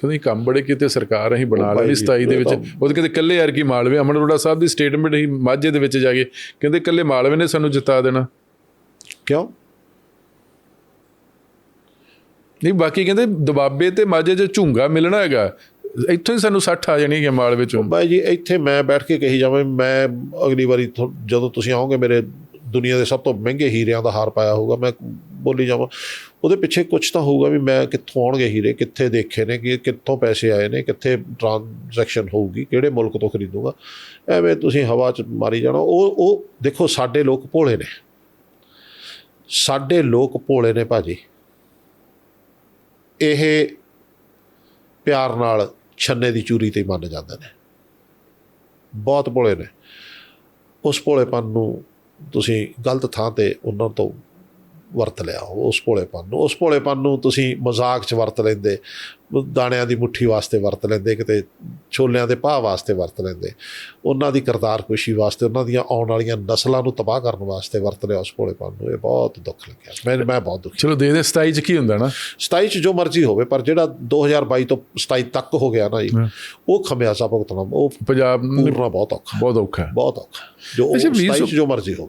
ਕਹਿੰਦੇ ਕੰਮ ਬੜੇ ਕੀਤੇ ਸਰਕਾਰ ਅਸੀਂ ਬਣਾ ਜੀ, 27 ਦੇ ਵਿੱਚ ਉਹ ਕਹਿੰਦੇ ਕੱਲੇ ਯਾਰ ਕੀ ਮਾਲਵੇ ਅਮਨ ਅਰੋੜਾ ਸਾਹਿਬ ਦੀ ਸਟੇਟਮੈਂਟ ਹੀ ਮਾਝੇ ਦੇ ਵਿੱਚ ਜਾ ਕੇ ਕਹਿੰਦੇ ਕੱਲੇ ਮਾਲਵੇ ਨੇ ਸਾਨੂੰ ਜਿਤਾ ਦੇਣਾ। ਕਿਉਂ? ਨਹੀਂ ਬਾਕੀ ਕਹਿੰਦੇ ਦਬਾਬੇ ਤੇ ਮਾਝੇ 'ਚ ਝੁੰਗਾ ਮਿਲਣਾ ਹੈਗਾ। ਇੱਥੋਂ ਹੀ ਸਾਨੂੰ 60 ਆ ਜਾਣੀ ਹੈ ਮਾਲਵੇ ਚੋਂ ਬਾਈ ਜੀ ਇੱਥੇ ਮੈਂ ਬੈਠ ਕੇ ਕਹੀ ਜਾਵਾਂ ਮੈਂ ਅਗਲੀ ਵਾਰੀ ਜਦੋਂ ਤੁਸੀਂ ਆਓਗੇ ਮੇਰੇ ਦੁਨੀਆ ਦੇ ਸਭ ਤੋਂ ਮਹਿੰਗੇ ਹੀਰਿਆਂ ਦਾ ਹਾਰ ਪਾਇਆ ਹੋਊਗਾ ਮੈਂ ਬੋਲੀ ਜਾਵਾਂ। ਉਹਦੇ ਪਿੱਛੇ ਕੁਝ ਤਾਂ ਹੋਊਗਾ ਵੀ ਮੈਂ ਕਿੱਥੋਂ ਆਉਣਗੇ ਹੀਰੇ, ਕਿੱਥੇ ਦੇਖੇ ਨੇ, ਕਿ ਕਿੱਥੋਂ ਪੈਸੇ ਆਏ ਨੇ, ਕਿੱਥੇ ਟ੍ਰਾਂਜੈਕਸ਼ਨ ਹੋਊਗੀ, ਕਿਹੜੇ ਮੁਲਕ ਤੋਂ ਖਰੀਦੂਗਾ। ਐਵੇਂ ਤੁਸੀਂ ਹਵਾ 'ਚ ਮਾਰੀ ਜਾਣਾ। ਉਹ ਉਹ ਦੇਖੋ, ਸਾਡੇ ਲੋਕ ਭੋਲੇ ਨੇ। ਸਾਡੇ ਲੋਕ ਭੋਲੇ ਨੇ ਭਾਜੀ। ਇਹ ਪਿਆਰ ਨਾਲ ਛੰਨੇ ਦੀ ਚੂਰੀ ਤੇ ਮੰਨ ਜਾਂਦੇ ਨੇ। ਬਹੁਤ ਭੋਲੇ ਨੇ। ਉਸ ਭੋਲੇਪਨ ਨੂੰ ਤੁਸੀਂ ਗਲਤ ਥਾਂ ਤੇ ਉਹਨਾਂ ਤੋਂ ਵਰਤ ਲਿਆ ਉਸ ਭੋਲੇਪਨ ਨੂੰ। ਉਸ ਭੋਲੇਪਨ ਨੂੰ ਤੁਸੀਂ ਮਜ਼ਾਕ 'ਚ ਵਰਤ ਲੈਂਦੇ ਦਾਣਿਆਂ ਦੀ ਮੁੱਠੀ ਵਾਸਤੇ ਵਰਤ ਲੈਂਦੇ ਕਿਤੇ ਛੋਲਿਆਂ ਦੇ ਭਾਅ ਵਾਸਤੇ ਵਰਤ ਲੈਂਦੇ। ਉਹਨਾਂ ਦੀ ਕਰਤਾਰ ਖੁਸ਼ੀ ਵਾਸਤੇ ਉਹਨਾਂ ਦੀਆਂ ਆਉਣ ਵਾਲੀਆਂ ਨਸਲਾਂ ਨੂੰ ਤਬਾਹ ਕਰਨ ਵਾਸਤੇ ਵਰਤ ਲਿਆ ਉਸ ਭੋਲੇਪਨ ਨੂੰ। ਇਹ ਬਹੁਤ ਦੁੱਖ ਲੱਗਿਆ। ਮੈਂ ਮੈਂ ਬਹੁਤ ਦੁਖੀ ਚਲੋ ਦੇ ਦੇ 27 'ਚ ਕੀ ਹੁੰਦਾ ਨਾ? 27 ਚ ਜੋ ਮਰਜ਼ੀ ਹੋਵੇ ਪਰ ਜਿਹੜਾ 2022 ਤੋਂ 27 ਤੱਕ ਹੋ ਗਿਆ ਨਾ ਜੀ। ਉਹ ਖਮਿਆਜ਼ਾ ਭੁਗਤਣਾ ਉਹ ਪੰਜਾਬ ਨੂੰ ਬਹੁਤ ਔਖਾ। ਬਹੁਤ ਔਖਾ। ਬਹੁਤ ਔਖਾ। ਜੋ ਅੱਛਾ, ਵੀਹ 27 ਸੌ- ਚ ਜੋ ਮਰਜ਼ੀ ਹੋਵੇ।